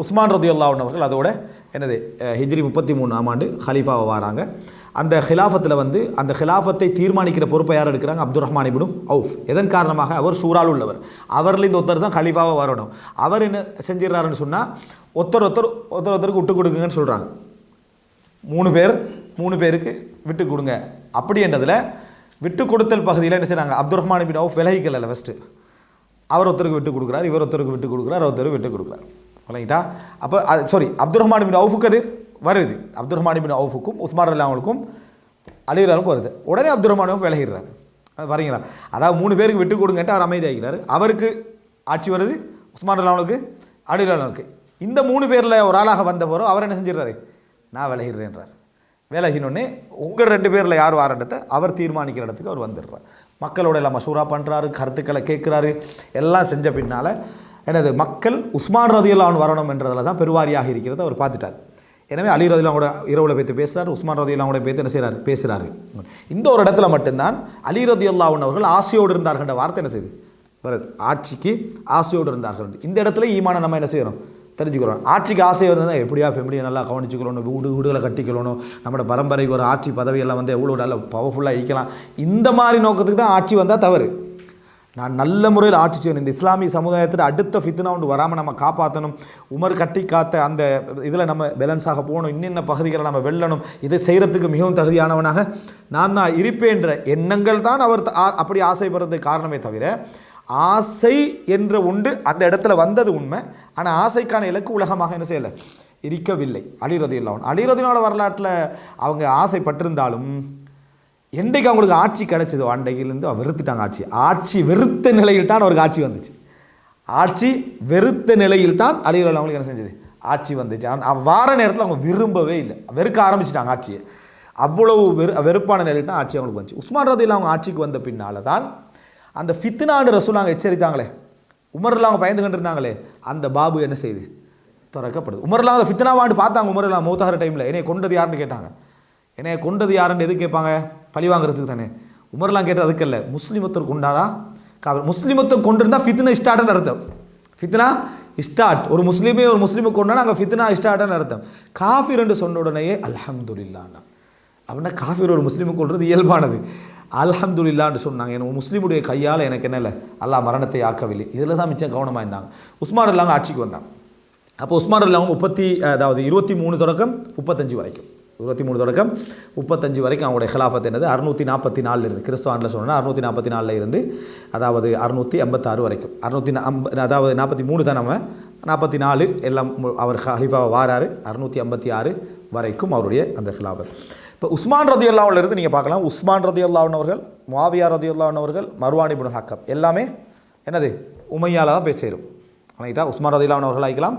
உஸ்மான் ரதியுல்லாஹன் அவர்கள் அதோட என்னது ஹிஜ்ரி முப்பத்தி மூணாம் ஆண்டு ஹலீஃபாவை வராங்க. அந்த ஹிலாஃபத்தில் வந்து அந்த ஹிலாஃபத்தை தீர்மானிக்கிற பொறுப்பை யார் எடுக்கிறாங்க? Abdul Rahman ibn Awf. எதன் காரணமாக? அவர் சூறால் உள்ளவர். அவரில் இந்த ஒருத்தர் தான் ஹலீஃபாவை வரணும். அவர் என்ன செஞ்சிடறாருன்னு சொன்னால் ஒருத்தர் ஒருத்தர் ஒருத்தர் ஒருத்தருக்கு விட்டு கொடுக்குங்கன்னு சொல்கிறாங்க மூணு பேர் மூணு பேருக்கு விட்டு கொடுங்க. அப்படின்றதில் விட்டு கொடுத்தல் பகுதியில் என்ன செய்கிறாங்க அப்துல் ரஹ்மான் பின் அவுஃப் விலகிக்கல ஃபஸ்ட்டு அவர் ஒருத்தருக்கு விட்டு கொடுக்குறாரு இவர் ஒருத்தருக்கு விட்டு கொடுக்குறாரு ஒருத்தருக்கு விட்டு கொடுக்குறாரு. விளங்கிட்டா அப்போ சாரி அப்துல் ரஹ்மான் பின் அவுஃபுக்கு அது வருது. அப்துல் ரஹ்மான் பின் அவுஃபுக்கும் உஸ்மான் அலி அலிவலாவுக்கும் வருது. உடனே அப்துல் ரஹ்மானும் விலகிடுறாரு அது வரீங்களா? அதாவது மூணு பேருக்கு விட்டு கொடுங்கன்ட்டு அவர் அமைதியாகிறார் அவருக்கு ஆட்சி வருது உஸ்மான் அல்லாவுக்கு அலிராலுக்கு இந்த மூணு பேரில் ஒரு ஆளாக வந்த போகிறோம் அவர் என்ன செஞ்சிடுறாரு? நான் விலகிடுறேன்றார் விலகினோடனே உங்கள் ரெண்டு பேரில் யார் வாரண்டத்தை அவர் தீர்மானிக்கிற இடத்துக்கு அவர் வந்துடுறார். மக்களோட எல்லாம் மசூரா பண்ணுறாரு கருத்துக்களை கேட்குறாரு. எல்லாம் செஞ்ச பின்னால் எனது மக்கள் உஸ்மான் ரதியல்லான் வரணும் என்றதில் தான் பெருவாரியாக இருக்கிறது அவர் பார்த்துட்டார். எனவே அலி ரதிலாம் கூட இரவுல பேத்து பேசுகிறார் உஸ்மான் ரதியெல்லாம் கூட பேத்து என்ன செய்கிறார் பேசுகிறாரு இந்த ஒரு இடத்துல மட்டும்தான் அலி ரதியுல்லாவுன் அவர்கள் ஆசையோடு இருந்தார்கள் வார்த்தை என்ன செய்யுது வருது ஆட்சிக்கு ஆசையோடு இருந்தார்கள் இந்த இடத்துல ஈமான நம்ம என்ன செய்யணும் தெரிஞ்சுக்கிறோம். ஆட்சிக்கு ஆசை இருந்தால் எப்படியா ஃபேமிலியை நல்லா கவனிச்சுக்கணும் வீடு வீடுகளை கட்டிக்கணும் நம்மளோட பரம்பரைக்கு ஒரு ஆட்சி பதவியெல்லாம் வந்து எவ்வளோ நல்ல பவர்ஃபுல்லாக ஈக்கலாம் இந்த மாதிரி நோக்கத்துக்கு தான் ஆட்சி வந்தால் தவறு. நான் நல்ல முறையில் ஆட்சி செய்யணும் இந்த இஸ்லாமிய சமுதாயத்தில் அடுத்த ஃபித்னா ஒன்று வராமல் நம்ம காப்பாற்றணும் உமர் கட்டி காத்த அந்த இதில் நம்ம பேலன்ஸாக போகணும். இன்னின்ன பகுதிகளை நம்ம வெல்லணும். இதை செய்கிறதுக்கு மிகவும் தகுதியானவனாக நான் தான் இருப்பேன்ற எண்ணங்கள் தான் அவர் ஆ- அப்படி ஆசைப்படுறதுக்கு காரணமே தவிர ஆசை என்ற உண்டு அந்த இடத்துல வந்தது உண்மை. ஆனால் ஆசைக்கான இலக்கு உலகமாக என்ன செய்யலை? இருக்கவில்லை. அலிரதி இல்லாமல் அலிரதினோட வரலாற்றில் அவங்க ஆசைப்பட்டிருந்தாலும் என்றைக்கு அவங்களுக்கு ஆட்சி கிடைச்சதோ அன்றைக்கிலேருந்து அவங்க வெறுத்துட்டாங்க ஆட்சி. ஆட்சி வெறுத்த நிலையில் தான் அவருக்கு ஆட்சி வந்துச்சு. ஆட்சி வெறுத்த நிலையில் தான் அலிகள் அவங்களுக்கு என்ன செஞ்சது? ஆட்சி வந்துச்சு. வார நேரத்தில் அவங்க விரும்பவே இல்லை. வெறுக்க ஆரம்பிச்சிட்டாங்க ஆட்சியை. அவ்வளவு வெறு வெறுப்பான நிலையில் தான் ஆட்சி அவங்களுக்கு வந்துச்சு. உஸ்மான் ரதியில் அவங்க ஆட்சிக்கு வந்த பின்னால் தான் அந்த ஃபித்னான்னு ரசூல் அவங்க எச்சரித்தாங்களே. உமரில் அவங்க பயந்து கண்டிருந்தாங்களே. அந்த பாபு என்ன செய்யுது திறக்கப்படுது. உமர்லாம் அந்த ஃபித்னாவாண்டு பார்த்தாங்க. உமர்லாம் மூத்தாகிற டைமில் என்னைய கொண்டது யாருன்னு கேட்டாங்க. என்னைய கொண்டது யாருன்னு எது கேட்பாங்க? பழி வாங்குறதுக்கு தானே? உமர்லாம் கேட்டது அதுக்கு இல்லை முஸ்லிமத்தர் கொண்டாடா காவல் முஸ்லீமத்தை கொண்டிருந்தால் ஃபித்னா ஸ்டார்ட்னு அர்த்தம். ஃபித்னா ஸ்டார்ட் ஒரு முஸ்லீமே ஒரு முஸ்லீமை கொண்டா அங்கே ஃபித்னா ஸ்டார்ட்னு அர்த்தம். காஃபிர் என்று சொன்ன உடனேயே அல்ஹம்துலில்லான்னா அப்படின்னா காஃபி ஒரு முஸ்லீமை கொள்வது இயல்பானது. அல்ஹம்துலில்லான்னு சொன்னாங்க. எனக்கு முஸ்லீமுடைய கையால் எனக்கு என்ன இல்லை அல்லா மரணத்தை ஆக்கவில்லை. இதில் தான் மிச்சம் கவனமாக இருந்தாங்க. உஸ்மான் இல்லாமல் ஆட்சிக்கு வந்தாங்க அப்போ உஸ்மான் இல்லாமல் முப்பத்தி அதாவது இருபத்தி மூணு தொடக்கம் முப்பத்தஞ்சு வரைக்கும். இருபத்தி மூணு தொடக்கம். முப்பத்தஞ்சு வரைக்கும் அவங்களுடைய ஹிலாஃபத் என்னது? அறுநூற்றி நாற்பத்தி நாலில் இருந்து. கிறிஸ்துவ ஆண்டில் சொன்னால் அறுநூற்றி நாற்பத்தி நாலில் இருந்து அதாவது அறுநூற்றி ஐம்பத்தாறு வரைக்கும். அறுநூற்றி ஐம்ப அதாவது நாற்பத்தி மூணு தான் நம்ம நாற்பத்தி நாலு எல்லாம் அவர் ஹலீஃபாவை வாராரு. அறுநூற்றி ஐம்பத்தி ஆறு வரைக்கும் அவருடைய அந்த ஹிலாஃபத். இப்போ உஸ்மான் ரதி இருந்து நீங்கள் பார்க்கலாம். உஸ்மான் ரதி அவர்கள் முவாவியா ரதி அவர்கள் மர்வானி புன் ஹக்கம் எல்லாமே என்னது? உமையால் தான் போய் சேரும். ஆனால் உஸ்மான் ரதி அவர்கள் ஆகிக்கலாம்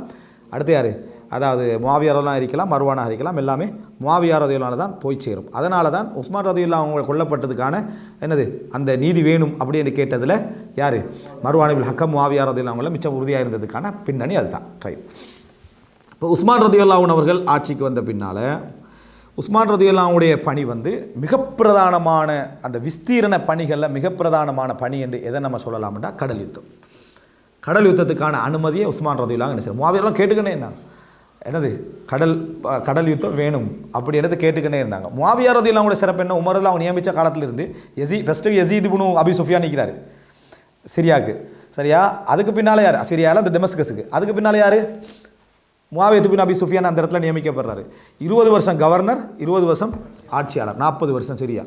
அடுத்து யார்? அதாவது மாவியாரெல்லாம் இருக்கலாம் மருவானாக இருக்கலாம் எல்லாமே மாவியார் ரதியுல்லான தான் போய் சேரும். அதனால தான் உஸ்மான் ரதியுல்லா அவங்க கொல்லப்பட்டதுக்கான என்னது அந்த நீதி வேணும் அப்படின்னு கேட்டதில் யார்? மருவானவில் ஹக்கம் முவாவியார் அவங்கள மிச்சம் உறுதியாக இருந்ததுக்கான பின்னணி அதுதான். ரைட். இப்போ உஸ்மான் ரதியுல்லாவுன் அவர்கள் ஆட்சிக்கு வந்த பின்னால் உஸ்மான் ரதியுல்லாவுடைய பணி வந்து மிக பிரதானமான அந்த விஸ்தீரண பணிகளில் மிக பிரதானமான பணி என்று எதை நம்ம சொல்லலாம்னா கடல் யுத்தம். கடல் யுத்தத்துக்கான அனுமதியை உஸ்மான் ரதியுல்லா என்ன செய்யும் முவாவியெல்லாம் கேட்டுக்கணே என்ன என்னது கடல் கடல் யுத்தம் வேணும். அப்படி என்னது கேட்டுக்கிட்டே இருந்தாங்க. மாவியார் ரதியில் அவங்களோட சிறப்பு என்ன? உமரில் அவங்க நியமித்த காலத்தில் இருந்து எசி ஃபஸ்ட்டு எசீது புனு அபி சுஃபியா நிற்கிறாரு சிரியாவுக்கு. சரியா? அதுக்கு பின்னால் யார்? சிரியாவில் அந்த டெமஸ்கஸுக்கு. அதுக்கு பின்னால் யார்? முவாவியத்து பின் அபி சுஃபியான் அந்த இடத்துல நியமிக்கப்படுறாரு. இருபது வருஷம் கவர்னர் இருபது வருஷம் ஆட்சியாளர் நாற்பது வருஷம் சரியா.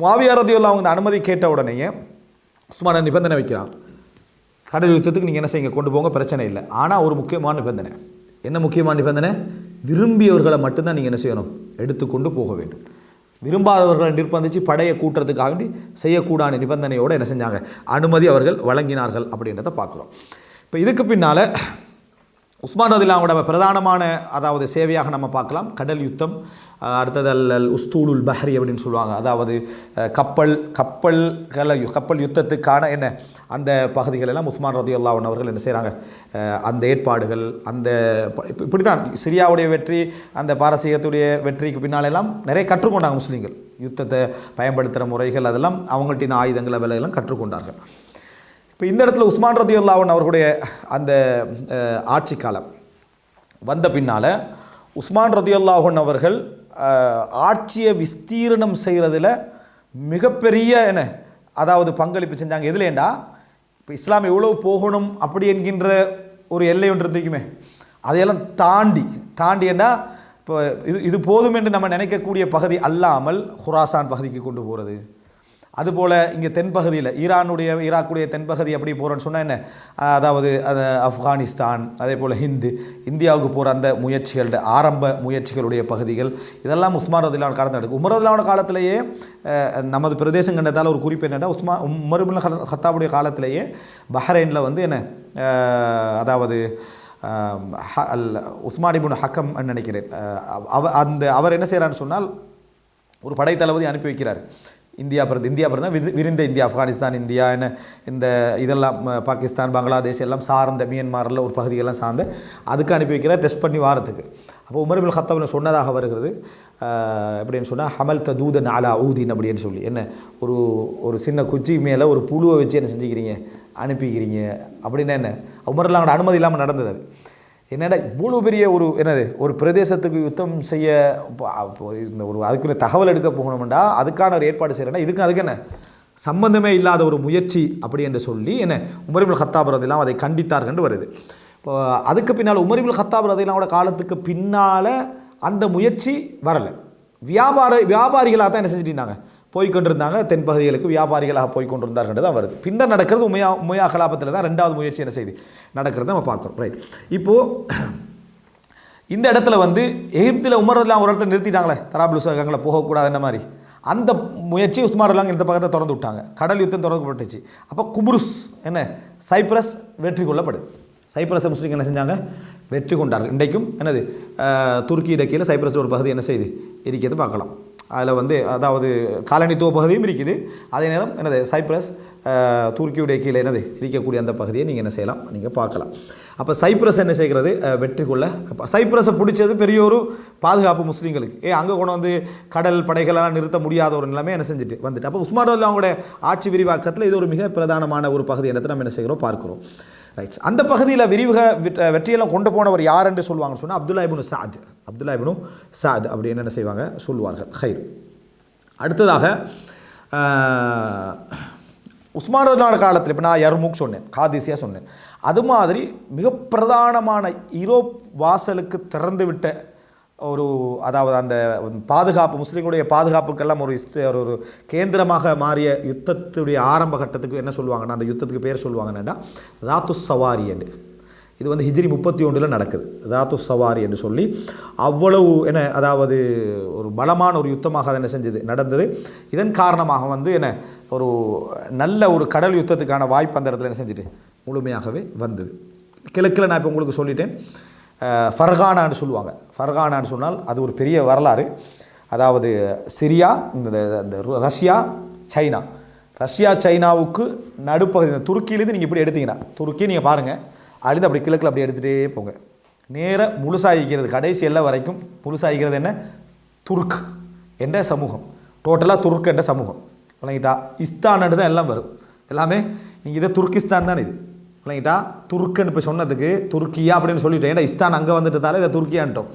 முவாவியா ரதியுல்லா அவங்க அனுமதி கேட்ட உடனேயே சும்மா நிபந்தனை வைக்கிறான். கடல் யுத்தத்துக்கு நீங்கள் என்ன செய்யுங்க? கொண்டு போங்க பிரச்சனை இல்லை. ஆனால் ஒரு முக்கியமான நிபந்தனை. என்ன முக்கியமான நிபந்தனை? விரும்பியவர்களை மட்டும்தான் நீங்கள் என்ன செய்யணும்? எடுத்துக்கொண்டு போக வேண்டும். விரும்பாதவர்களை நிர்பந்தித்து படையை கூட்டுறதுக்காக வேண்டி செய்யக்கூடாத நிபந்தனையோடு என்ன செஞ்சாங்க? அனுமதி அவர்கள் வழங்கினார்கள் அப்படின்றத பார்க்குறோம். இப்போ இதுக்கு பின்னால் உஸ்மான் ரதிலாவோட பிரதானமான அதாவது சேவையாக நம்ம பார்க்கலாம் கடல் யுத்தம் அடுத்தது அல் அல் உஸ்தூலுல் பஹ்ரி அப்படின்னு சொல்லுவாங்க. அதாவது கப்பல் கப்பல்களை கப்பல் யுத்தத்துக்கான என்ன அந்த பகுதிகள் எல்லாம் உஸ்மான் ரதி அல்லாவன் அவர்கள் என்ன செய்கிறாங்க அந்த ஏற்பாடுகள் அந்த ப- இப்ப- இப்படி தான் சிரியாவுடைய வெற்றி அந்த பாரசீகத்துடைய வெற்றிக்கு பின்னாலெல்லாம் நிறைய கற்றுக்கொண்டாங்க முஸ்லீம்கள். யுத்தத்தை பயன்படுத்துகிற முறைகள் அதெல்லாம் அவங்கள்ட்ட இந்த ஆயுதங்களை விலையெல்லாம் கற்றுக்கொண்டார்கள். இப்போ இந்த இடத்துல உஸ்மான் ரதியுல்லாவன் அவர்களுடைய அந்த ஆட்சி காலம் வந்த பின்னால் உஸ்மான் ரதியுல்லாஹன் அவர்கள் ஆட்சியை விஸ்தீரணம் செய்கிறதுல மிகப்பெரிய என்ன அதாவது பங்களிப்பு செஞ்சாங்க. எதுலேண்டா இப்போ இஸ்லாம் எவ்வளோ போகணும் அப்படி என்கின்ற ஒரு எல்லை ஒன்று இருந்திருக்குமே. அதையெல்லாம் தாண்டி தாண்டி என்ன இப்போ இது இது போதும் என்று நம்ம நினைக்கக்கூடிய பகுதி அல்லாமல் ஹுராசான் பகுதிக்கு கொண்டு போகிறது அதுபோல் இங்கே தென்பகுதியில் ஈரானுடைய ஈராக்குடைய தென்பகுதி எப்படி போகிறோன்னு சொன்னால் என்ன? அதாவது அது ஆப்கானிஸ்தான் அதே போல் ஹிந்து இந்தியாவுக்கு போகிற அந்த முயற்சிகளோட ஆரம்ப முயற்சிகளுடைய பகுதிகள் இதெல்லாம் உஸ்மான் ரதிலான காலத்தில் நடக்கும். உமர் ரதிலான காலத்திலேயே நமது பிரதேசம் கண்டதால் ஒரு குறிப்பு என்னென்னா உஸ்மா உமர்பின் ஹத்தாவுடைய காலத்திலேயே பஹ்ரைனில் வந்து என்ன அதாவது ஹ- அல் உஸ்மானிபுன் ஹக்கம் நினைக்கிறேன். அவ அந்த அவர் என்ன செய்கிறான்னு சொன்னால் ஒரு படைத்தளபதி அனுப்பி வைக்கிறார். இந்தியா பிறந்து இந்தியா பிறந்த விரிந்த இந்தியா ஆப்கானிஸ்தான் இந்தியா என்ன இந்த இதெல்லாம் பாகிஸ்தான் பங்களாதேஷ் எல்லாம் சார்ந்த மியன்மாரில் ஒரு பகுதியெல்லாம் சார்ந்து அதுக்கு அனுப்பி வைக்கிறார் டெஸ்ட் பண்ணி வாரத்துக்கு. அப்போ உமர்பில் ஹத்தவன் சொன்னதாக வருகிறது. எப்படின்னு சொன்னால் ஹமல் தூதன் நாலா ஊதின் அப்படின்னு சொல்லி. என்ன ஒரு ஒரு சின்ன குச்சி மேலே ஒரு புழுவை வச்சு என்ன செஞ்சுக்கிறீங்க? அனுப்பிக்கிறீங்க. அப்படின்னா என்ன? உமரில் அனுமதி இல்லாமல் நடந்தது அது. என்னடா இவ்வளோ பெரிய ஒரு என்னது ஒரு பிரதேசத்துக்கு யுத்தம் செய்ய இந்த ஒரு அதுக்குன்னு தகவல் எடுக்க போகணும்டா அதுக்கான ஒரு ஏற்பாடு செய்கிறேன்னா இதுக்கு அதுக்கு என்ன? சம்பந்தமே இல்லாத ஒரு முயற்சி அப்படி என்று சொல்லி என்ன உமரிபுல் ஹத்தாப் ரதிலாம் அதை கண்டித்தார்கள் வருது. இப்போ அதுக்கு பின்னால் உமரிபுல் ஹத்தாப் ரதிலாவோட காலத்துக்கு பின்னால் அந்த முயற்சி வரலை. வியாபார வியாபாரிகளாக தான் என்ன செஞ்சுட்டு இருந்தாங்க? போய்கொண்டிருந்தாங்க தென் தென்பகுதிகளுக்கு வியாபாரிகளாக போய்கொண்டிருந்தார்கள் தான் வருது. பின்னர் நடக்கிறது உமையா உமையா கலாபத்தில் தான் ரெண்டாவது முயற்சி என்ன செய்து? நடக்கிறது நம்ம பார்க்குறோம். ரைட் இப்போது இந்த இடத்துல வந்து எகிப்தில் உமரெல்லாம் ஒரு இடத்துல நிறுத்திட்டாங்களே. தராபுலுஸ் அங்கே போகக்கூடாது என்ன மாதிரி? அந்த முயற்சி உஸ்மாரெல்லாம் இந்த பக்கத்தை திறந்து விட்டாங்க. கடல் யுத்தம் திறக்கப்பட்டுச்சு அப்போ குபுருஸ் என்ன? சைப்ரஸ் வெற்றி கொள்ளப்படுது. சைப்ரஸை முஸ்லீம் என்ன செஞ்சாங்க? வெற்றி கொண்டார்கள். இன்றைக்கும் என்னது? துருக்கி துருக்கியிட சைப்ரஸ் ஒரு பகுதி என்ன செய்து? இருக்கிறது பார்க்கலாம். அதில் வந்து அதாவது காலனித்துவ பகுதியும் இருக்குது. அதே நேரம் என்னது சைப்ரஸ் துருக்கியுடைய கீழே என்னது இருக்கக்கூடிய அந்த பகுதியை நீங்கள் என்ன செய்யலாம் நீங்கள் பார்க்கலாம். அப்போ சைப்ரஸ் என்ன செய்கிறது? வெற்றி கொள்ள சைப்ரஸை பிடிச்சது பெரிய ஒரு பாதுகாப்பு முஸ்லீம்களுக்கு. ஏ அங்கே கொண்டு வந்து கடல் படைகளெல்லாம் நிறுத்த முடியாத ஒரு நிலைமை என்ன செஞ்சுட்டு வந்துட்டு. அப்போ உஸ்மான் அவங்களோட அவங்களுடைய ஆட்சி விரிவாக்கத்தில் இது ஒரு மிக பிரதானமான ஒரு பகுதி. என்னத்தை நம்ம என்ன செய்கிறோம் பார்க்குறோம். ரைட் அந்த பகுதியில் விரிவுக வெற்றியெல்லாம் கொண்டு போனவர் யார் என்று சொல்லுவாங்கன்னு சொன்னால் அப்துல்லா இபுனு சாத். அப்துல்லா இபுனு சாத் அப்படி என்னென்ன செய்வாங்க? சொல்லுவார்கள். ஹைர். அடுத்ததாக உஸ்மானதனான காலத்தில் இப்போ நான் யர்முக் சொன்னேன் காதிசியாக சொன்னேன். அது மாதிரி மிக பிரதானமான ஈரோப் வாசலுக்கு திறந்து விட்ட ஒரு அதாவது அந்த பாதுகாப்பு முஸ்லீம்களுடைய பாதுகாப்புக்கெல்லாம் ஒரு இஸ்த- ஒரு ஒரு கேந்திரமாக மாறிய யுத்தத்துடைய ஆரம்ப கட்டத்துக்கு என்ன சொல்லுவாங்கன்னா அந்த யுத்தத்துக்கு பேர் சொல்லுவாங்கன்னா ராத்து சவாரி என்று. இது வந்து ஹிஜ்ரி முப்பத்தி ஒன்றில் நடக்குது. ராத்து சவாரி என்று சொல்லி அவ்வளவு என்ன அதாவது ஒரு பலமான ஒரு யுத்தமாக அது என்ன செஞ்சது நடந்தது. இதன் காரணமாக வந்து என்ன ஒரு நல்ல ஒரு கடல் யுத்தத்துக்கான வாய்ப்பு அந்த இடத்துல என்ன செஞ்சுட்டு முழுமையாகவே வந்தது. கிழக்கில் நான் இப்போ உங்களுக்கு சொல்லிட்டேன். ஃபர்கானான்னு சொல்லுவாங்க. ஃபர்கானான்னு சொன்னால் அது ஒரு பெரிய வரலாறு. அதாவது சிரியா இந்த இந்த ரஷ்யா சைனா. ரஷ்யா சைனாவுக்கு நடுப்பகுதி இந்த துருக்கியிலேருந்து நீங்கள் இப்படி எடுத்தீங்கன்னா துருக்கி நீங்கள் பாருங்கள் அதுலேருந்து அப்படி கிழக்கில் அப்படி எடுத்துகிட்டே போங்க. நேராக முழுசாகிக்கிறது கடைசி எல்லாம் வரைக்கும் முழுசாகிக்கிறது என்ன? துர்க் என்ற சமூகம். டோட்டலாக துர்க் என்ற சமூகம். விளங்கிட்டா? இஸ்தான் தான் எல்லாம் வரும். எல்லாமே நீங்கள் இதை துர்கிஸ்தான் தான் இது. இல்லைங்கிட்டா துருக்குன்னு இப்போ சொன்னதுக்கு துருக்கியா அப்படின்னு சொல்லிட்டேன் ஏன்னா இஸ்தான் அங்கே வந்துட்டதால இதை துருக்கியான்ட்டோம்.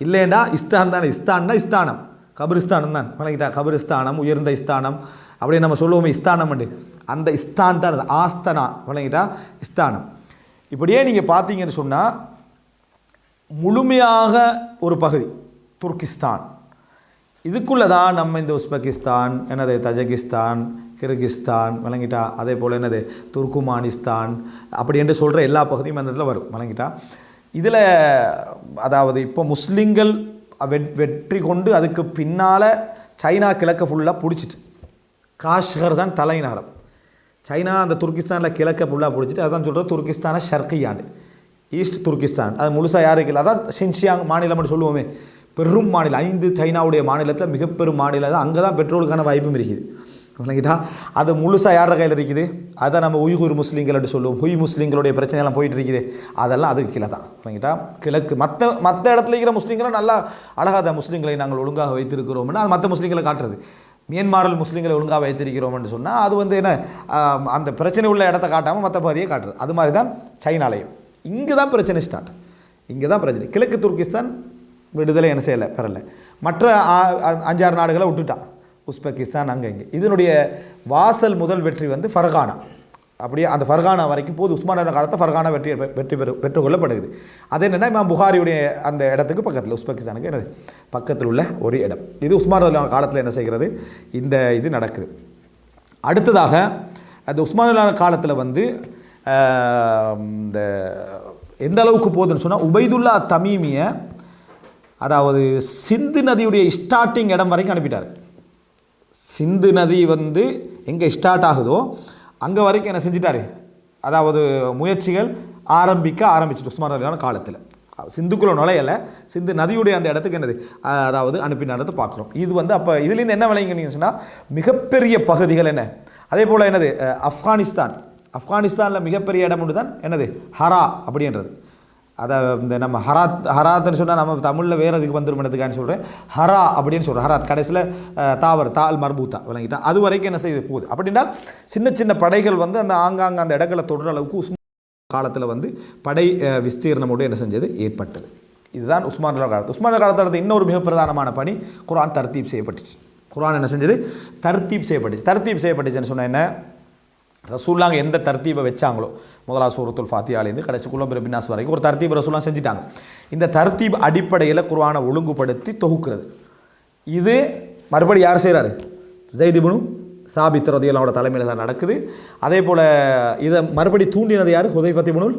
இல்லைண்டா இஸ்தான் தானே. இஸ்தான்னா இஸ்தானம். கபிரிஸ்தானம் தான். விளங்கிட்டா கபிரிஸ்தானம் உயர்ந்த இஸ்தானம். அப்படின்னு நம்ம சொல்லுவோமே இஸ்தானம் அந்த இஸ்தான் தான் ஆஸ்தனா. விளங்கிட்டா இஸ்தானம். இப்படியே நீங்கள் பார்த்தீங்கன்னு சொன்னால் முழுமையாக ஒரு பகுதி துர்கிஸ்தான் இதுக்குள்ளே தான் நம்ம இந்த உஸ்பெகிஸ்தான் எனது தஜகிஸ்தான் கிர்கிஸ்தான் விளங்கிட்டா அதே போல் என்னது? துர்க்குமானிஸ்தான் அப்படி என்று சொல்கிற எல்லா பகுதியும் அந்த இடத்துல வரும். வழங்கிட்டா இதில் அதாவது இப்போ முஸ்லீம்கள் வெற்றி கொண்டு அதுக்கு பின்னால் சைனா கிழக்க ஃபுல்லாக பிடிச்சிட்டு காஷ்கர் தான் தலைநகரம். சைனா அந்த துர்கிஸ்தானில் கிழக்க ஃபுல்லாக பிடிச்சிட்டு அதான் சொல்கிறது துர்கிஸ்தானை ஷர்கியாண்டு. ஈஸ்ட் துர்கிஸ்தான். அது முழுசாக யாருக்கு இல்லை அதான் ஷின்ஷியாங் மாநிலம்னு சொல்லுவோமே. பெரும் மாநிலம் ஐந்து சைனாவுடைய மாநிலத்தில் மிகப்பெரும் மாநிலம். தான் அங்கே தான் பெட்ரோலுக்கான வாய்ப்பும் இருக்குது. விளங்கிட்டா அது முழுசாக யார கையில் இருக்குது? அதை நம்ம உய்கூர் முஸ்லீம்கள் சொல்லுவோம். ஹுய் முஸ்லீம்களுடைய பிரச்சனையெல்லாம் போயிட்டு இருக்குது. அதெல்லாம் அதுக்கு கீழே தான். விளங்கிட்டா கிழக்கு. மற்ற மற்ற இடத்துல இருக்கிற முஸ்லீம்களை நல்லா அழகாத முஸ்லீம்களை நாங்கள் ஒழுங்காக வைத்திருக்கிறோம்னா அது மற்ற முஸ்லீம்களை காட்டுறது. மியான்மாரில் முஸ்லீம்களை ஒழுங்காக வைத்திருக்கிறோம்னு சொன்னால் அது வந்து என்ன அந்த பிரச்சனை உள்ள இடத்த காட்டாமல் மற்ற பகுதியை காட்டுறது. அது மாதிரி தான் சைனாலையும். இங்கே தான் பிரச்சனை ஸ்டார்ட் இங்கே தான் பிரச்சனை. கிழக்கு துர்கிஸ்தான் விடுதலை என்ன செய்யலை பெறலை. மற்ற அஞ்சாறு நாடுகளை விட்டுட்டான். உஸ்பெகிஸ்தான் அங்கே இங்கே. இதனுடைய வாசல் முதல் வெற்றி வந்து ஃபர்கானா அப்படியே அந்த ஃபர்கானா வரைக்கும் போது உஸ்மான காலத்தை ஃபர்கானா வெற்றி வெற்றி பெறு பெற்றுக்கொள்ளப்படுது அது என்னென்னா இமாம் புகாரியுடைய அந்த இடத்துக்கு பக்கத்தில் உஸ்பெகிஸ்தானுக்கு என்னது? பக்கத்தில் உள்ள ஒரு இடம். இது உஸ்மான் காலத்தில் என்ன செய்கிறது? இந்த இது நடக்குது. அடுத்ததாக அந்த உஸ்மானிலான காலத்தில் வந்து இந்த எந்த அளவுக்கு போகுதுன்னு சொன்னால் உபைதுல்லா தமீமிய அதாவது சிந்து நதியுடைய ஸ்டார்டிங் இடம் வரைக்கும் அனுப்பிட்டார். சிந்து நதி வந்து எங்கே ஸ்டார்ட் ஆகுதோ அங்கே வரைக்கும் என்ன செஞ்சிட்டாரு. அதாவது முயற்சிகள் ஆரம்பிக்க ஆரம்பிச்சிட்டு உஸ்மான் காலத்தில். சிந்துக்குள்ள நுழையலை. சிந்து நதியுடைய அந்த இடத்துக்கு என்னது? அதாவது அதாவது அனுப்பினாரது பார்க்குறோம். இது வந்து அப்போ இதுலேருந்து என்ன விளையுங்க சொன்னால் மிகப்பெரிய பகுதிகள் என்ன? அதே போல் என்னது? ஆப்கானிஸ்தான். ஆப்கானிஸ்தானில் மிகப்பெரிய இடம் ஒன்று தான் என்னது? ஹரா அப்படின்றது. அதை இந்த நம்ம ஹராத் ஹராத்னு சொன்னால் நம்ம தமிழில் வேறு இதுக்கு வந்துருமனதுக்கான்னு சொல்கிறேன் ஹரா அப்படின்னு சொல்கிறேன் ஹராத் கடைசியில் தாவர் தால் மர்பூத்தா விளங்கிட்டா. அது வரைக்கும் என்ன செய்யுது போகுது? அப்படின்னா சின்ன சின்ன படைகள் வந்து அந்த ஆங்காங்க அந்த இடங்களை தொடுற அளவுக்கு உஸ்மான் காலத்தில் வந்து படை விஸ்தீர்ணமோடு என்ன செஞ்சது? ஏற்பட்டது. இதுதான் உஸ்மான் காலத்து. உஸ்மான் காலத்தில் நடந்த இன்னொரு மிக பிரதானமான பணி குரான் தர்த்தீப் செய்யப்பட்டுச்சு. குரான் என்ன செஞ்சது? தர்த்தீப் செய்யப்பட்டுச்சு. தர்த்தீப் செய்யப்பட்டுச்சுன்னு சொன்னால் என்ன? ரசூல்லாங்க எந்த தர்த்தீபை வச்சாங்களோ? முதலா சூரத்துல் ஃபாத்தியாலேருந்து கடைசி குலம் பினாஸ் வரைக்கும் ஒரு தர்த்தீப் ரசூலாம் செஞ்சுட்டாங்க. இந்த தர்த்தீப் அடிப்படையில் குர்வானை ஒழுங்குபடுத்தி தொகுக்கிறது. இது மறுபடி யார் செய்கிறாரு ஜெய்திபுனு சாபித் ரதியலாவோட தலைமையில் தான் நடக்குது. அதே போல் இதை மறுபடி தூண்டினது யார்? ஹுதை ஃபத்திபுனுல்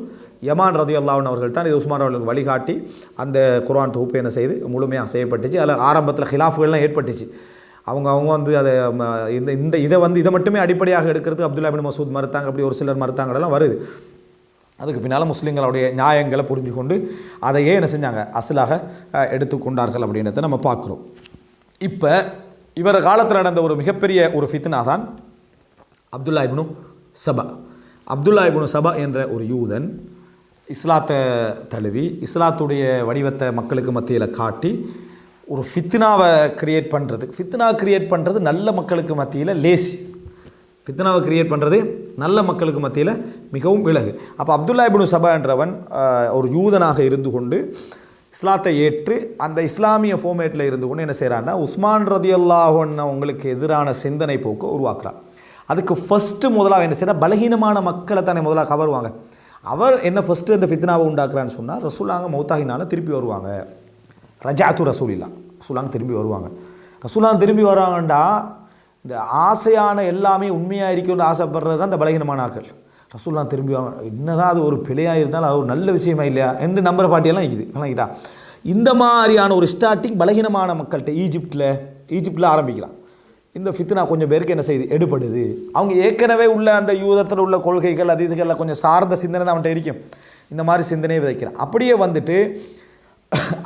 யமான் ரதி அல்லாவின் அவர்கள் தான். இது உஸ்மான் அவர்களுக்கு வழிகாட்டி அந்த குர்ஆன் தொகுப்பு என்ன செய்து? முழுமையாக செய்யப்பட்டுச்சு. அதில் ஆரம்பத்தில் ஹிலாஃபுகள்லாம் ஏற்பட்டுச்சு. அவங்க அவங்க வந்து அதை ம, இந்த இந்த இதை வந்து இதை மட்டுமே அடிப்படையாக எடுக்கிறது அப்துல்லா பின் மசூத் மறுத்தாங்க அப்படி ஒரு சிலர் மறுத்தாங்கலாம் வருது. அதுக்கு பின்னால் முஸ்லீம்களுடைய நியாயங்களை புரிஞ்சு கொண்டு அதையே என்ன செஞ்சாங்க? அசலாக எடுத்துக்கொண்டார்கள் அப்படின்றத நம்ம பார்க்குறோம். இப்போ இவர் காலத்தில் நடந்த ஒரு மிகப்பெரிய ஒரு ஃபித்னா தான் அப்துல்லா இப்னு சபா. அப்துல்லா இப்னு சபா என்ற ஒரு யூதன் இஸ்லாத்தை தழுவி இஸ்லாத்துடைய வடிவத்தை மக்களுக்கு மத்தியில் காட்டி ஒரு ஃபித்னாவை கிரியேட் பண்ணுறது ஃபித்னா கிரியேட் பண்ணுறது நல்ல மக்களுக்கு மத்தியில் லேசி. ஃபித்னாவை கிரியேட் பண்ணுறது நல்ல மக்களுக்கு மத்தியில் மிகவும் விலகு. அப்போ அப்துல்லா இபுனு சபா என்றவன் ஒரு யூதனாக இருந்து கொண்டு இஸ்லாத்தை ஏற்று அந்த இஸ்லாமிய ஃபோமேட்டில் இருந்து கொண்டு என்ன செய்கிறான்னா உஸ்மான் ரதி உங்களுக்கு எதிரான சிந்தனை போக்கு உருவாக்குறான். அதுக்கு ஃபஸ்ட்டு முதலாக என்ன செய்யறா பலகீனமான மக்களை தானே முதலாக கவருவாங்க. அவர் என்ன ஃபஸ்ட்டு அந்த ஃபித்னாவை உண்டாக்குறான்னு சொன்னால் ரசூலாங்க மௌத்தாகினால திருப்பி வருவாங்க. ரஜாத்து ரசூலில்லா ரசூலாங்க திரும்பி வருவாங்க. ரசூலாங்க திரும்பி வராங்கண்டா இந்த ஆசையான எல்லாமே உண்மையாக இருக்கும்னு ஆசைப்படுறது தான் இந்த பலகீனமான ஆக்கள். ரசூல்லாம் திரும்பி வாங்க என்னதான் அது ஒரு பிழையாக இருந்தாலும் அது ஒரு நல்ல விஷயமா இல்லையா என்று நம்புற பாட்டியெல்லாம் இருக்குது விளங்கிட்டா? இந்த மாதிரியான ஒரு ஸ்டார்டிங் பலகீனமான மக்கள்கிட்ட ஈஜிப்டில் ஈஜிப்டில் ஆரம்பிக்கலாம். இந்த ஃபித்னா கொஞ்சம் பேருக்கு என்ன செய்யுது எடுபடுது. அவங்க ஏற்கனவே உள்ள அந்த யூதத்தில் உள்ள கொள்கைகள் அது இதுகளில் கொஞ்சம் சார்ந்த சிந்தனை தான் அவன்கிட்ட இருக்கும். இந்த மாதிரி சிந்தனையை விதைக்கிறான். அப்படியே வந்துட்டு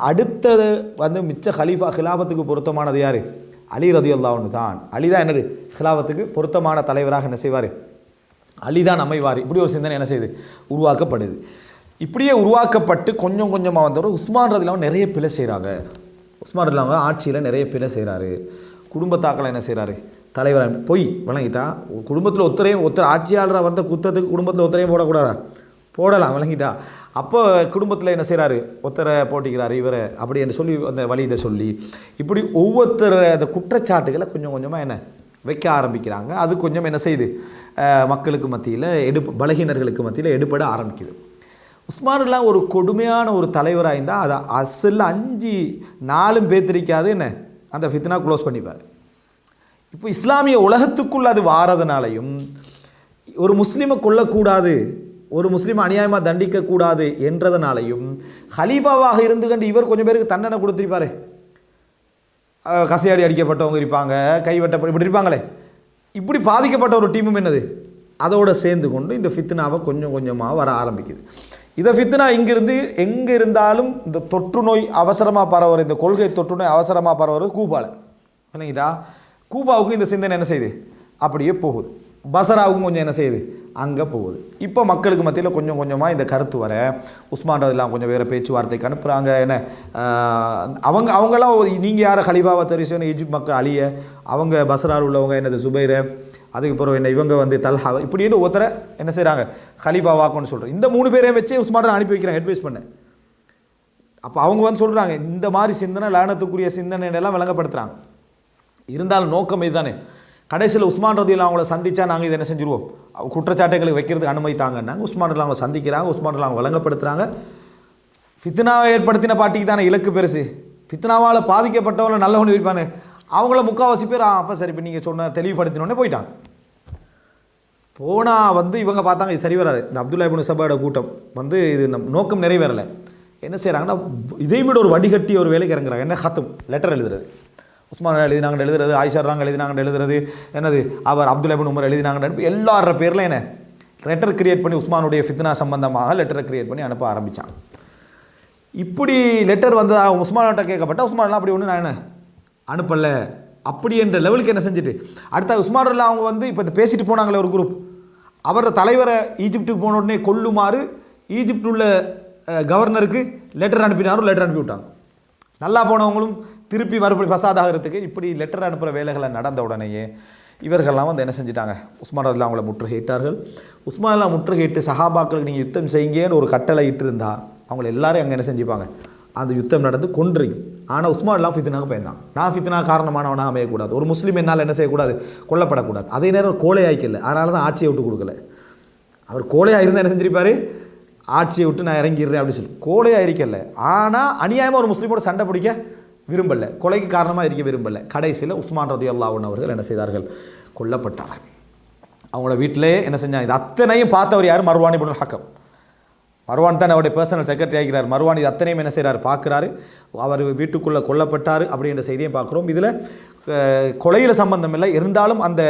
அடுத்தது வந்து மிச்ச ஹலீஃபா ஹிலாபத்துக்கு பொருத்தமானது யார்? அலி ரதி ஒன்று தான். அலி தான் என்னது? ஹிலாபத்துக்கு பொருத்தமான தலைவராக என்ன செய்வார்? அலி தான் அமைவார். இப்படி ஒரு சிந்தனை என்ன செய்யுது? உருவாக்கப்படுது. இப்படியே உருவாக்கப்பட்டு கொஞ்சம் கொஞ்சமாக வந்தவர் உஸ்மான் ரதிலாம் நிறைய பிழை செய்கிறாங்க உஸ்மான் ரதிலாங்க ஆட்சியில் நிறைய பிழை செய்கிறாரு குடும்பத்தாக்களை என்ன செய்கிறாரு தலைவர் பொய் விளங்கிட்டா குடும்பத்தில் ஒத்தரையும் ஒருத்தர் ஆட்சியாளராக வந்த குத்தத்துக்கு குடும்பத்தில் ஒத்தரையும் போடக்கூடாதா? போடலாம் விளங்கிட்டா. அப்போ குடும்பத்தில் என்ன செய்கிறாரு ஒருத்தரை போட்டிக்கிறாரு இவரை அப்படி என்று சொல்லி அந்த வழியில சொல்லி இப்படி ஒவ்வொருத்தர் அந்த குற்றச்சாட்டுகளை கொஞ்சம் கொஞ்சமாக என்ன வைக்க ஆரம்பிக்கிறாங்க. அது கொஞ்சம் என்ன செய்யுது மக்களுக்கு மத்தியில் எடுப்பு பலகீனர்களுக்கு மத்தியில் எடுபட ஆரம்பிக்குது. உஸ்மானுலாம் ஒரு கொடுமையான ஒரு தலைவராக இருந்தால் அதை அசல் அஞ்சு நாலும் பேத்திரிக்காது என்ன அந்த ஃபித்னா க்ளோஸ் பண்ணிப்பார். இப்போ இஸ்லாமிய உலகத்துக்குள்ளே அது வாரதுனாலையும் ஒரு முஸ்லீமை கொல்லக்கூடாது ஒரு முஸ்லீம் அநியாயமாக தண்டிக்கக்கூடாது என்றதனாலையும் ஹலீஃபாவாக இருந்து கண்டு இவர் கொஞ்சம் பேருக்கு தண்டனை கொடுத்துருப்பாரு. கசையாடி அடிக்கப்பட்டவங்க இருப்பாங்க கைவெட்ட இப்படி இருப்பாங்களே. இப்படி பாதிக்கப்பட்ட ஒரு டீமும் என்னது? அதோடு சேர்ந்து கொண்டு இந்த ஃபித்னாவை கொஞ்சம் கொஞ்சமாக வர ஆரம்பிக்குது. இதை ஃபித்னா இங்கிருந்து எங்கே இருந்தாலும் இந்த தொற்று நோய் அவசரமாக பரவுற இந்த கொள்கை தொற்று நோய் அவசரமாக பரவுறது கூபாவில் இல்லைங்களா கூபாவுக்கு இந்த சிந்தனை என்ன செய்யுது அப்படியே போகுது. பசராவுக்கும் கொஞ்சம் என்ன செய்யுது? அங்கே போகுது. இப்போ மக்களுக்கு மத்தியில் கொஞ்சம் கொஞ்சமாக இந்த கருத்து வர உஸ்மான் ரதிலாம் கொஞ்சம் வேறு பேச்சுவார்த்தைக்கு அனுப்புகிறாங்க என்ன அவங்க அவங்கெல்லாம் நீங்கள் யாரை ஹலிஃபாவை தெரியும் ஈஜிப்ட் மக்கள் அழிய அவங்க பசரார் உள்ளவங்க என்னது சுபைரை அதுக்கு பிறகு என்ன இவங்க வந்து தல்ஹா இப்படின்னு ஒருத்தரை என்ன செய்கிறாங்க ஹலீஃபா வாக்குன்னு சொல்கிறேன் இந்த மூணு பேரையும் வச்சு உஸ்மான் அனுப்பி வைக்கிறாங்க அட்வைஸ் பண்ண. அப்போ அவங்க வந்து சொல்கிறாங்க இந்த மாதிரி சிந்தனை லேனத்துக்குரிய சிந்தனை எல்லாம் விளங்கப்படுத்துகிறாங்க இருந்தாலும் நோக்கம் இதுதானே. கடைசியில் உஸ்மான் ரதியில் அவங்கள சந்திச்சா நாங்கள் இதை என்ன செஞ்சுருவோம்? குற்றச்சாட்டுகளை வைக்கிறதுக்கு அனுமதி தாங்கன்னாங்க உஸ்மான் ரதியில் அவங்க சந்திக்கிறாங்க உஸ்மான் அவங்க வழங்கப்படுத்துகிறாங்க ஃபித்னாவை ஏற்படுத்தின பாட்டிக்கு தானே இலக்கு பெருசு. ஃபித்னாவால் பாதிக்கப்பட்டவங்கள நல்லவனு இருப்பானே அவங்கள முக்கால்வாசி பேர் அப்போ சரி இப்போ நீங்கள் சொன்ன தெளிவுபடுத்தினோடனே போயிட்டாங்க போனால் வந்து இவங்க பார்த்தாங்க இது சரி வராது. இந்த அப்துல்லா இபின் சபாவோட கூட்டம் வந்து இது நம் நோக்கம் நிறைவேறலை. என்ன செய்கிறாங்கன்னா இதை விட ஒரு வடிகட்டி ஒரு வேலைக்கு இறங்குறாங்க. என்ன? ஹத்தும் லெட்டர் எழுதுறது. உஸ்மான் எழுதினாங்க எழுதுறது ஆயிஷா ராங்க எழுதினாங்க எழுதுறது என்னது அவர் அப்துல் இப்னு உமர் எழுதினாங்க எல்லார பேரில் என்ன? லெட்டர் கிரியேட் பண்ணி உஸ்மானுடைய ஃபித்னா சம்பந்தமாக லெட்டரை கிரியேட் பண்ணி அனுப்ப ஆரம்பித்தான் இப்படி லெட்டர் வந்ததாக உஸ்மான்கிட்ட கேட்கப்பட்ட உஸ்மான்லாம் அப்படி ஒன்று நான் என்ன? அனுப்பலை. அப்படி என்ற லெவலுக்கு என்ன செஞ்சுட்டு அடுத்த உஸ்மான்ல அவங்க வந்து இப்போ இந்த பேசிட்டு போனாங்களே ஒரு குரூப் அவரோட தலைவரை ஈஜிப்டுக்கு போன உடனே கொல்லுமாறு ஈஜிப்ட் உள்ள கவர்னருக்கு லெட்டர் அனுப்பினாரும் லெட்டர் அனுப்பி விட்டாங்க நல்லா போனவங்களும் திருப்பி மறுபடி ஃபசாதாகிறதுக்கு இப்படி லெட்டர் அனுப்புகிற வேலைகளை நடந்த உடனேயே இவர்கள்லாம் வந்து என்ன செஞ்சிட்டாங்க? உஸ்மான் அல்லா அவங்கள முற்றுகையிட்டார்கள். உஸ்மான் அல்லா முற்றுகையிட்டு சஹாபாக்களுக்கு நீங்கள் யுத்தம் செய்யுங்கன்னு ஒரு கட்டளை இட்டிருந்தா அவங்கள எல்லாரும் அங்கே என்ன செஞ்சுப்பாங்க? அந்த யுத்தம் நடந்து கொன்றியும் ஆனால் உஸ்மான் எல்லாம் ஃபித்னாக பயந்தான். நான் ஃபித்னா காரணமானவனாக அமையக்கூடாது. ஒரு முஸ்லீம் என்னால் என்ன செய்யக்கூடாது? கொல்லப்படக்கூடாது. அதே நேரம் கோழை ஆய்க்கல அதனால தான் ஆட்சியை விட்டு கொடுக்கல. அவர் கோழையாக இருந்தால் என்ன செஞ்சிருப்பார்? ஆட்சியை விட்டு நான் இறங்கிடுறேன் அப்படின்னு சொல்லி. கோழையாக இருக்கல. ஆனால் அநியாயமாக ஒரு முஸ்லீமோட சண்டை பிடிக்க விரும்பலை. கொலைக்கு காரணமாக இருக்க விரும்பலை. கடைசியில் உஸ்மான் ரதி அல்லாவுன் அவர்கள் என்ன செய்தார்கள்? கொல்லப்பட்டார்கள். அவங்களோட வீட்டிலே என்ன செஞ்சாங்க? இது அத்தனையும் பார்த்தவர் யார்? மர்வானி இப்னுல் ஹக்கம் மர்வான் தான் அவருடைய பர்சனல் செக்ரட்டரி ஆகிறார். மர்வான் இது அத்தனையும் என்ன செய்கிறார் பார்க்குறாரு. அவர் வீட்டுக்குள்ளே கொல்லப்பட்டார் அப்படின்ற செய்தியும் பார்க்குறோம். இதில் கொலையில் சம்பந்தம் இல்லை. இருந்தாலும் அந்த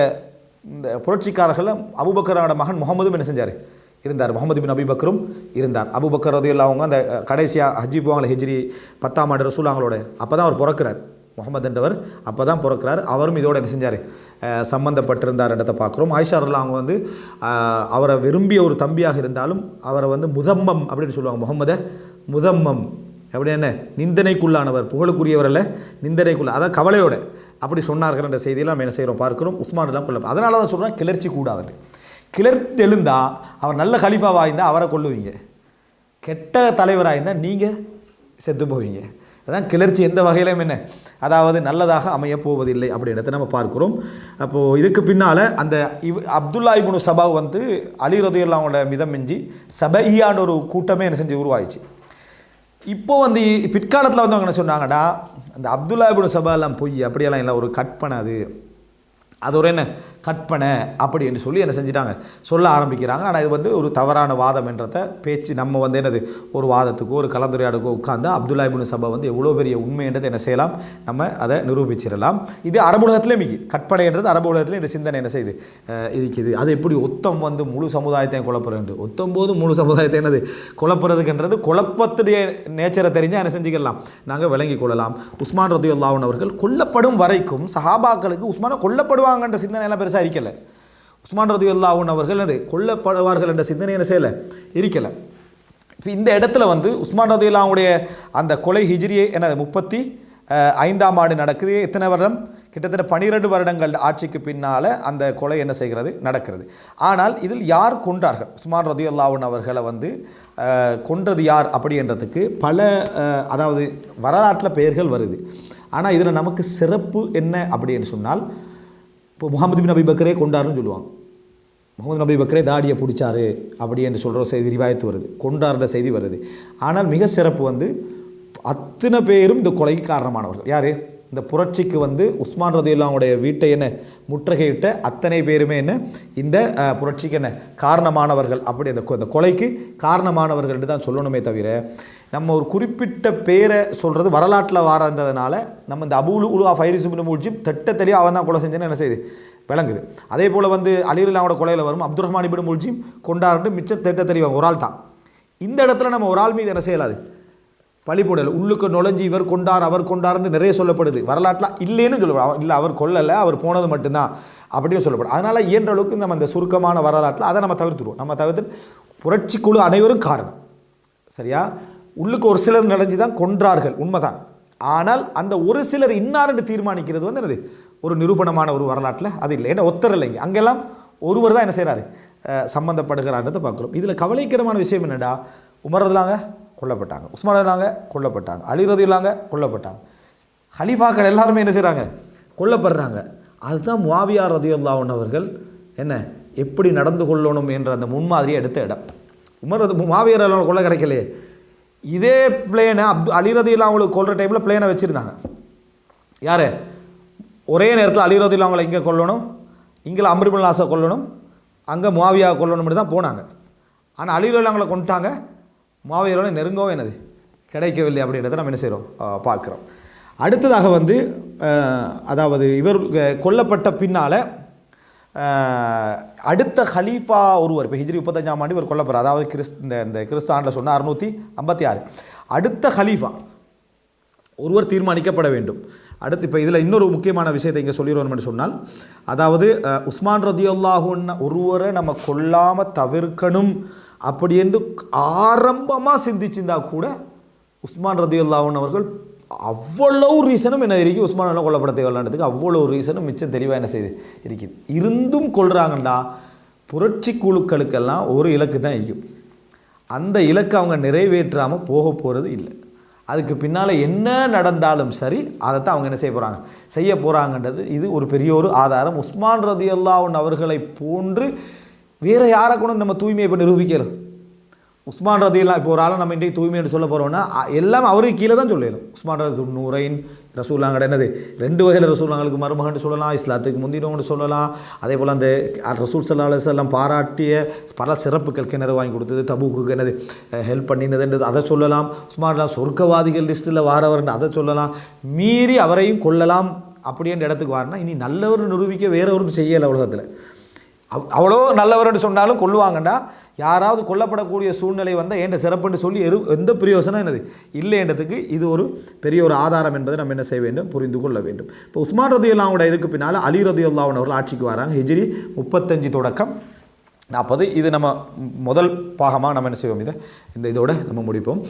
இந்த புரட்சிக்காரர்களை அபுபக்கரோட மகன் முகமதும் என்ன செஞ்சார்? இருந்தார். முகமது பின் அபிபக்கரும் இருந்தார். அபுபக்கர் ரதியுல்லா அவங்க அந்த கடைசியாக ஹஜ்ஜி போவாங்களே ஹிஜ்ரி பத்தாம் ஆண்டு ரசூல் அவங்களோட அப்போ தான் அவர் பிறக்கிறார். முகமது என்றவர் அப்போ தான் பிறக்கிறார். அவரும் இதோட என்ன செஞ்சார்? சம்மந்தப்பட்டிருந்தார் சம்பந்தப்பட்டிருந்தார்ன்றதை பார்க்குறோம். ஆயிஷாரில் அவங்க வந்து அவரை விரும்பிய ஒரு தம்பியாக இருந்தாலும் அவரை வந்து முதம்மம் அப்படின்னு சொல்லுவாங்க. முகமதை முதம்மம். அப்படி என்ன? நிந்தனைக்குள்ளானவர். புகழுக்குரியவர் அல்ல நிந்தனைக்குள்ள அதான் கவலையோட. அப்படி சொன்னார்கள் என்ற செய்தியெல்லாம் நம்ம என்ன செய்கிறோம் பார்க்கிறோம். உஸ்மான் எல்லாம் கொல்ல அதனால தான் சொல்கிறேன் கிளர்ச்சி கூடாதுன்னு. கிளர்த்து எழுந்தா அவர் நல்ல ஹலீஃபாவாக இருந்தால் அவரை கொள்ளுவீங்க கெட்ட தலைவராக இருந்தால் நீங்கள் செத்து போவீங்க. அதான் கிளர்ச்சி எந்த வகையிலும் என்ன? அதாவது நல்லதாக அமையப்போவதில்லை அப்படின்றத நம்ம பார்க்குறோம். அப்போது இதுக்கு பின்னால் அந்த இவ் அப்துல்லா இபுனு சபா வந்து அலி ரதியுல்லாவோட மிதம் மிஞ்சி சபையான ஒரு கூட்டமே என்ன செஞ்சு உருவாயிச்சு. இப்போ வந்து பிற்காலத்தில் வந்து அவங்க என்ன சொன்னாங்கடா அந்த அப்துல்லா இபுனு சபா எல்லாம் பொய் அப்படியெல்லாம் இல்லை ஒரு கற்பனை அது. அது ஒரு என்ன? கற்பனை அப்படி என்று சொல்லி என்ன செஞ்சிட்டாங்க? சொல்ல ஆரம்பிக்கிறாங்க. ஆனால் இது வந்து ஒரு தவறான வாதம் என்றத பேச்சு நம்ம வந்து என்னது? ஒரு வாதத்துக்கோ ஒரு கலந்துரையாடுக்கோ உட்கார்ந்து அப்துல்லா இப்னு சபா வந்து எவ்வளோ பெரிய உண்மைன்றதை என்ன செய்யலாம்? நம்ம அதை நிரூபிச்சிடலாம். இது அரபுலகத்திலே மிகி. கற்பனை என்றது அரபுலகத்தில் இந்த சிந்தனை என்ன செய்யுது இருக்குது அது எப்படி ஒத்தம் வந்து முழு சமுதாயத்தையும் குழப்புறது ஒத்தம் போது முழு சமுதாயத்தை என்னது? குழப்புறதுக்குன்றது குழப்பத்துடைய நேச்சரை தெரிஞ்சால் என்ன செஞ்சுக்கலாம்? நாங்கள் விளங்கி கொள்ளலாம். உஸ்மான் ரதி அவர்கள் கொல்லப்படும் வரைக்கும் சஹாபாக்களுக்கு உஸ்மான கொல்லப்படுவாங்கன்ற சிந்தனை எல்லாம் பெருசாக இருக்கலை உஸ்மான் ரதி அவர்கள் அது கொல்லப்படுவார்கள் என்ற சிந்தனை என்ன செய்யலை? இருக்கலை. இப்போ இந்த இடத்துல வந்து உஸ்மான் ரதி அல்லாவுடைய அந்த கொலை ஹிஜ்ரியே என்னது முப்பத்தி அஹ், ஐந்தாம் ஆண்டு நடக்குது. எத்தனை வருடம்? கிட்டத்தட்ட பனிரெண்டு வருடங்கள் ஆட்சிக்கு பின்னால் அந்த கொலை என்ன செய்கிறது? நடக்கிறது. ஆனால் இதில் யார் கொன்றார்கள்? உஸ்மான் ரதி அல்லாவுன் அவர்களை வந்து கொன்றது யார் அப்படின்றதுக்கு பல அதாவது வரலாற்றில் பெயர்கள் வருது. ஆனால் இதில் நமக்கு சிறப்பு என்ன அப்படின்னு சொன்னால் இப்போ முகமது பின் நபி பக்கரே கொண்டாருன்னு சொல்லுவாங்க. முகமது நபி பக்கரே தாடியை பிடிச்சாரு அப்படி என்று சொல்கிற செய்தி ரிவாயத்து வருது. கொண்டாடுற செய்தி வருது. ஆனால் மிக சிறப்பு வந்து அத்தனை பேரும் இந்த கொலைக்கு காரணமானவர்கள். யார்? இந்த புரட்சிக்கு வந்து உஸ்மான் ரதியுல்லாவுடைய வீட்டை என்ன? முற்றுகையிட்ட அத்தனை பேருமே என்ன? இந்த புரட்சிக்கு என்ன? காரணமானவர்கள். அப்படி அந்த கொ- இந்த கொலைக்கு காரணமானவர்கள் தான் சொல்லணுமே தவிர நம்ம ஒரு குறிப்பிட்ட பேரை சொல்கிறது வரலாற்றில் வாரன்றதுனால நம்ம இந்த அபூலு உலுவா ஃபைரிசுபின் மூழ்ஜிம் திட்ட தெளிவாக அவன் தான் கொலை செஞ்சேன்னு என்ன செய்யுது விளங்குது. அதே போல் வந்து அலிரலாவோட கொலையில் வரும் அப்துல் ரஹ்மான் இபின் மூழ்ஜிம் கொண்டாடுட்டு மிச்சம் திட்ட தெளிவாங்க ஒரு ஆள் தான். இந்த இடத்துல நம்ம ஒரு ஆள் மீது என்ன செய்யலாது? பழிபோடல் உள்ளுக்கு நுழைஞ்சு இவர் கொண்டார் அவர் கொண்டார்னு நிறைய சொல்லப்படுது. வரலாற்றில் இல்லைன்னு சொல்லப்படும். இல்லை அவர் கொல்லலை அவர் போனது மட்டும்தான் அப்படின்னு சொல்லப்படும். அதனால் இயன்ற அளவுக்கு நம்ம அந்த சுருக்கமான வரலாற்றில் அதை நம்ம தவிர்த்துருவோம் நம்ம தவிர்த்து புரட்சிக்குழு அனைவரும் காரணம். சரியா? உள்ளுக்கு ஒரு சிலர் நுழைஞ்சு தான் கொன்றார்கள் உண்மைதான். ஆனால் அந்த ஒரு சிலர் இன்னார்னு தீர்மானிக்கிறது வந்து என்னது? ஒரு நிரூபணமான ஒரு வரலாற்றில் அது இல்லை. ஏன்னா ஒத்தர் இல்லைங்க. அங்கெல்லாம் ஒருவர் தான் என்ன செய்கிறாரு சம்மந்தப்படுகிறான்றதை பார்க்குறோம். இதில் கவலைக்கிடமான விஷயம் என்னடா? உமரதுலாங்க கொல்லப்பட்டாங்க. உஸ்மான் இல்லாங்க கொல்லப்பட்டாங்க. அலி இல்லாங்க கொல்லப்பட்டாங்க. ஹலீஃபாக்கள் எல்லாருமே என்ன செய்கிறாங்க கொல்லப்படுறாங்க. அதுதான் முவாவியா ரதியுல்லாஹன் அவர்கள் என்ன எப்படி நடந்து கொள்ளணும் என்ற அந்த முன்மாதிரியை எடுத்த இடம். உமர் அது முவாவியர் ரலியல்லாஹு கொள்ள கிடைக்கலையே. இதே பிளேனை அப்து அலி அவங்களுக்கு கொள்கிற டைமில் பிளேனை வச்சுருந்தாங்க. யார்? ஒரே நேரத்தில் அலி அவங்கள அவங்களை இங்கே கொல்லணும் இங்கே அம்ரிபுல் நாசை கொல்லணும் அங்கே முவாவியா கொல்லணும்னு தான் போனாங்க. ஆனால் அலி அவங்கள கொண்டுட்டாங்க. மாவீரனை நெருங்கவும் என்னது? கிடைக்கவில்லை அப்படின்றத நம்ம என்ன செய்கிறோம் பார்க்குறோம். அடுத்ததாக வந்து அதாவது இவர் கொல்லப்பட்ட பின்னால் அடுத்த ஹலீஃபா ஒருவர் இப்போ ஹிஜ்ரி முப்பத்தஞ்சாம் ஆண்டு இவர் கொல்லப்படுறார். அதாவது கிறிஸ் இந்த இந்த கிறிஸ்தானில் சொன்ன அறுநூற்றி ஐம்பத்தி ஆறு அடுத்த ஹலீஃபா ஒருவர் தீர்மானிக்கப்பட வேண்டும். அடுத்து இப்போ இதில் இன்னொரு முக்கியமான விஷயத்தை இங்கே சொல்லிடுவோம்னு என்று சொன்னால் அதாவது உஸ்மான் ரதியுல்லாஹுன்ன ஒருவரை நம்ம கொல்லாமல் தவிர்க்கணும். அப்படி என்று ஆரம்பமாக சிந்திச்சிருந்தா கூட உஸ்மான் ரதியுல்லாவன் அவர்கள் அவ்வளவு ரீசனும் என்ன இருக்கு உஸ்மான் எல்லாம் கொல்லப்பட தேவையில்லான்றதுக்கு அவ்வளோ ரீசனும் மிச்சம் தெளிவாக என்ன செய்யுது இருக்குது. இருந்தும் கொள்றாங்கண்டா புரட்சி குழுக்களுக்கெல்லாம் ஒரு இலக்கு தான் இருக்கும் அந்த இலக்கை அவங்க நிறைவேற்றாமல் போக போகிறது இல்லை. அதுக்கு பின்னால் என்ன நடந்தாலும் சரி அதைத்தான் அவங்க என்ன செய்ய போகிறாங்க செய்ய போகிறாங்கன்றது இது ஒரு பெரிய ஒரு ஆதாரம். உஸ்மான் ரதி அவர்களை போன்று வேறு யாரை கூட நம்ம தூய்மையை இப்போ நிரூபிக்கலாம் உஸ்மான் ரதியெல்லாம் இப்போ ஒரு ஆளை நம்ம இன்றைக்கு தூய்மைன்னு சொல்ல போகிறோம்னா எல்லாம் அவருக்கு கீழே தான் சொல்லணும். உஸ்மான் ரதி நூரைன் ரசூலாங்கட என்னது? ரெண்டு வகையில் ரசூலாங்களுக்கு மருமகன் சொல்லலாம் இஸ்லாத்துக்கு முந்தினவங்க சொல்லலாம். அதே போல் அந்த ரசூல் சல்லா எல்லாம் பாராட்டிய பல சிறப்புகள் கிணறு வாங்கி கொடுத்தது தபுக்கு என்னது ஹெல்ப் பண்ணினதுன்றது அதை சொல்லலாம். உஸ்மான்லாம் சொர்க்கவாதிகள் லிஸ்ட்டில் வாரவர்னு அதை சொல்லலாம். மீறி அவரையும் கொள்ளலாம் அப்படின்ற இடத்துக்கு வாரினா இனி நல்லவர் நிரூபிக்க வேற ஒரு செய்யலை உலகத்தில். அவ் அவ்வளோ நல்லவர்னு சொன்னாலும் கொல்லுவாங்கண்டா யாராவது கொல்லப்படக்கூடிய சூழ்நிலை வந்தால் ஏண்ட சிறப்புன்னு சொல்லி எரு எந்த பிரயோசனம் என்னது? இல்லைன்றதுக்கு இது ஒரு பெரிய ஒரு ஆதாரம் என்பதை நம்ம என்ன செய்ய வேண்டும்? புரிந்து கொள்ள வேண்டும். இப்போ உஸ்மான் ரதியுல்லாவோட இதுக்கு பின்னால் அலி ரதியுல்லாவன் அவர்கள் ஆட்சிக்கு வராங்க. ஹிஜிரி முப்பத்தஞ்சு தொடக்கம். நாற்பது. இது நம்ம முதல் பாகமாக நம்ம என்ன செய்வோம் இதை? இந்த இதோட நம்ம முடிப்போம்.